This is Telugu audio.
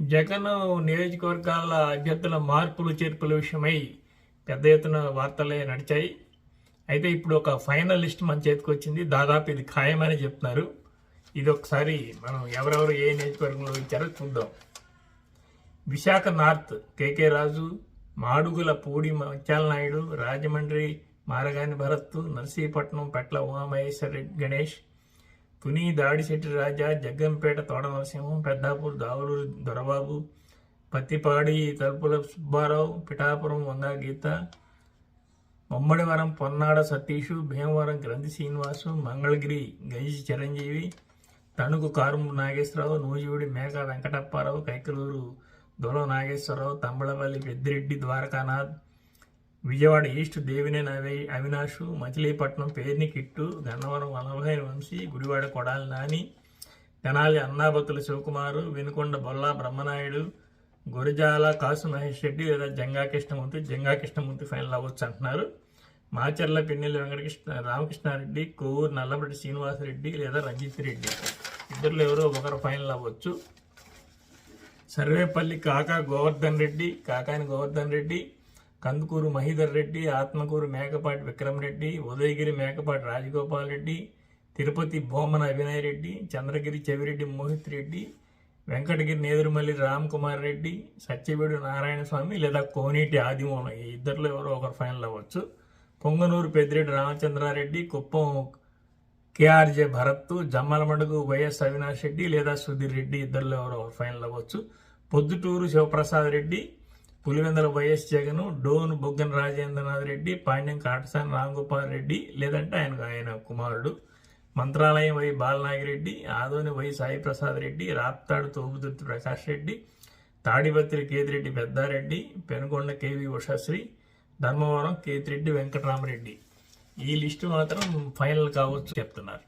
జగన్ నియోజకవర్గాల అభ్యర్థుల మార్పులు చేర్పుల విషయమై పెద్ద ఎత్తున వార్తలే నడిచాయి. అయితే ఇప్పుడు ఒక ఫైనల్ లిస్ట్ మన చేతికి వచ్చింది. దాదాపు ఇది ఖాయమని చెప్తున్నారు. ఇది ఒకసారి మనం ఎవరెవరు ఏ నియోజకవర్గంలో ఇచ్చారో చూద్దాం. విశాఖ నార్త్ కేకే రాజు మాడుగుల పూడి మత్యాల నాయుడు రాజమండ్రి మారగాని భరత్ నర్సీపట్నం పెట్ల ఉమామహేశ్వర రెడ్డి గణేష్ తుని దాడిశెట్టి రాజా జగ్గంపేట తోట నరసింహం పెద్దాపూర్ దావులూరు దొరబాబు పత్తిపాడి తలుపుల సుబ్బారావు పిఠాపురం వంగా గీత మమ్మడివరం పొన్నాడ సతీషు భీమవరం గ్రంథి శ్రీనివాసు మంగళగిరి గంజి చిరంజీవి తణుకు కారుము నాగేశ్వరరావు నూజివీడి మేక వెంకటప్పారావు కైకలూరు దొల నాగేశ్వరరావు తంబళపల్లి పెద్దిరెడ్డి ద్వారకానాథ్ విజయవాడ ఈస్ట్ దేవినే అవి అవినాష్ మచిలీపట్నం పేర్ని కిట్టు గన్నవరం వల్లభాయి వంశీ గుడివాడ కొడాలి నాని తెనాలి అన్నాబత్తుల శివకుమారు వినుకొండ బొల్లా బ్రహ్మనాయుడు గురజాల కాసు మహేష్ రెడ్డి లేదా జంగా కృష్ణమూర్తి జంగా కృష్ణమూర్తి ఫైనల్ అవ్వచ్చు అంటున్నారు. మాచర్ల పిన్నెల్లి వెంకటకృష్ణ రామకృష్ణారెడ్డి కోవూరు నల్లబడి శ్రీనివాసరెడ్డి లేదా రంజిత్ రెడ్డి ఇద్దరు ఎవరో ఒకరు ఫైనల్ అవ్వచ్చు. సర్వేపల్లి కాకా గోవర్ధన్ రెడ్డి కాకాని గోవర్ధన్ రెడ్డి కందుకూరు మహీధర్ రెడ్డి ఆత్మకూరు మేకపాటి విక్రమ్ రెడ్డి ఉదయగిరి మేకపాటి రాజగోపాల్ రెడ్డి తిరుపతి భోమన అభినయ్ రెడ్డి చంద్రగిరి చెవిరెడ్డి మోహిత్ రెడ్డి వెంకటగిరి నేదురుమల్లి రామ్ కుమార్ రెడ్డి సత్యవేడు నారాయణ స్వామి లేదా కోనేటి ఆదిమూలం. ఈ ఇద్దరిలో ఎవరో ఒకరు ఫైనల్ అవ్వచ్చు. పొంగనూరు పెద్దిరెడ్డి రామచంద్రారెడ్డి కుప్పం కేఆర్జే భరత్ జమ్మలమడుగు వైఎస్ అవినాష్ రెడ్డి లేదా సుధీర్ రెడ్డి ఇద్దరిలో ఎవరో ఒకరు ఫైనల్ అవ్వచ్చు. పొద్దుటూరు శివప్రసాద్ రెడ్డి పులివెందల వైఎస్ జగన్ డోన్ బొగ్గన రాజేంద్రనాథ్ రెడ్డి పాండ్యం కాటసాని రామ్గోపాల్ రెడ్డి లేదంటే ఆయన ఆయన కుమారుడు. Mantralayam why Balanagi Reddy Adoni why Sai Prasad Reddy Raptadu తోబుదుర్తి Prakash Reddy Tadipatri Kethireddy Peddareddy Penukonda KV Ushasri Dharmavaram Kethireddy Venkatarama Reddy. ఈ లిస్టు మాత్రం ఫైనల్ కావచ్చు చెప్తున్నారు.